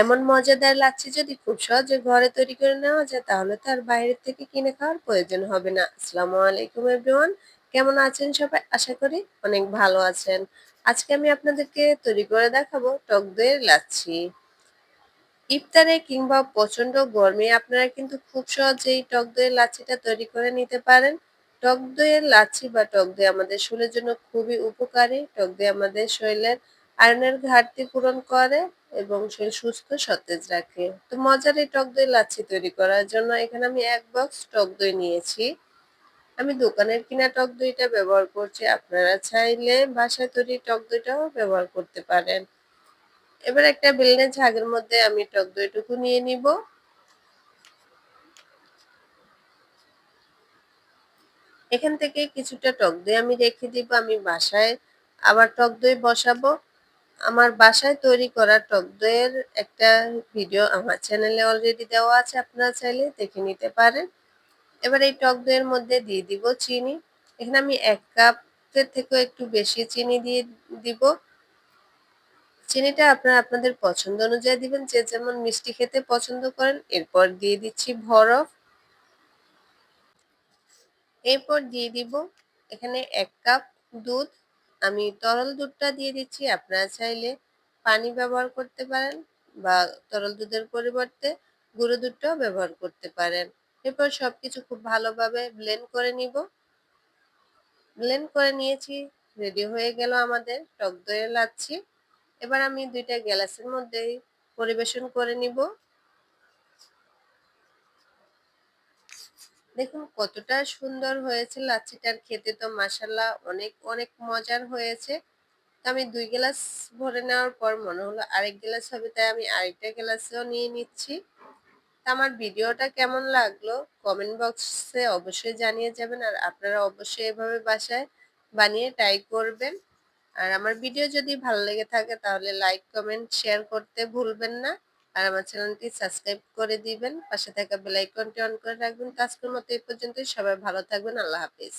এমন মজাদার লাচ্ছি যদি খুব সহজে ঘরে তৈরি করে নেওয়া যায়, তাহলে তো আর বাইরের থেকে কিনে খাওয়ার প্রয়োজন হবে না। আসসালামু আলাইকুম এভরিওয়ান, কেমন আছেন সবাই? আশা করি অনেক ভালো আছেন। আজকে আমি আপনাদেরকে তৈরি করে দেখাবো টক দইয়ের লাচ্ছি। ইফতারে কিংবা প্রচণ্ড গরমে আপনারা কিন্তু খুব সহজেই টক দইয়ের লাচ্ছিটা তৈরি করে নিতে পারেন। টক দইয়ের লাচ্ছি বা টক দই আমাদের শরীরের জন্য খুবই উপকারী। টক দই আমাদের শরীরের আয়রনের ঘাটতি পূরণ করে এবং শরীর সুস্থ সতেজ রাখে। তো মজার এই টক দই লাচ্ছি তৈরি করার জন্য এখানে আমি এক বক্স টক দই নিয়েছি। আমি দোকানের কিনা টক দইটা ব্যবহার করছি। আপনারা চাইলে বাসায় তৈরি টক দইটাও ব্যবহার করতে পারেন। এবার একটা বেলনে ঝাগের মধ্যে আমি টক দইটুকু নিয়ে নিব। এখান থেকে কিছুটা টক দই আমি রেখে দিব। আমি বাসায় আবার টক দই বসাবো। আমার বাসায় তৈরি করা টক দইয়ের একটা ভিডিও আমার চ্যানেলে অলরেডি দেওয়া আছে, আপনারা চাইলে দেখে নিতে পারেন। এবার এই টক দইয়ের মধ্যে দিয়ে দিব চিনি। এখানে আমি এক কাপের থেকেও একটু বেশি চিনি দিয়ে দিব। চিনিটা আপনারা আপনাদের পছন্দ অনুযায়ী দিবেন, যে যেমন মিষ্টি খেতে পছন্দ করেন, এরপর দিয়ে দিচ্ছি বরফ। এরপর দিয়ে দিব এখানে এক কাপ দুধ। আমি তরল দুধটা দিয়ে দিচ্ছি। আপনারা চাইলে পানি ব্যবহার করতে পারেন বা তরল দুধের পরিবর্তে গুঁড়ো দুধটাও ব্যবহার করতে পারেন। এরপর সব কিছু খুব ভালোভাবে ব্লেন্ড করে নিব। ব্লেন্ড করে নিয়েছি রেডি হয়ে গেল আমাদের টক দইয়ে লাচ্ছি। এবার আমি দুইটা গ্লাসের মধ্যেই পরিবেশন করে নিব। দেখুন কতটা সুন্দর হয়েছে লাচ্ছিটার খেতে তো মাসাল্লাহ অনেক অনেক মজার হয়েছে। আমি দুই গ্লাস ভরে নেওয়ার পর মনে হলো আরেক গ্লাস হবে, তাই আমি আরেকটা গ্লাসেও নিয়ে নিচ্ছি। আমার ভিডিওটা কেমন লাগল কমেন্ট বক্সে অবশ্যই জানিয়ে যাবেন আর আপনারা অবশ্যই এভাবে বাসায় বানিয়ে ট্রাই করবেন। আর আমার ভিডিও যদি ভালো লেগে থাকে তাহলে লাইক, কমেন্ট, শেয়ার করতে ভুলবেন না। আর আমার চ্যানেলটি সাবস্ক্রাইব করে দিবেন। পাশে থাকা বেল আইকনটি অন করে রাখবেন। আজকের মতো এই পর্যন্তই। সবাই ভালো থাকবেন। আল্লাহ হাফিজ।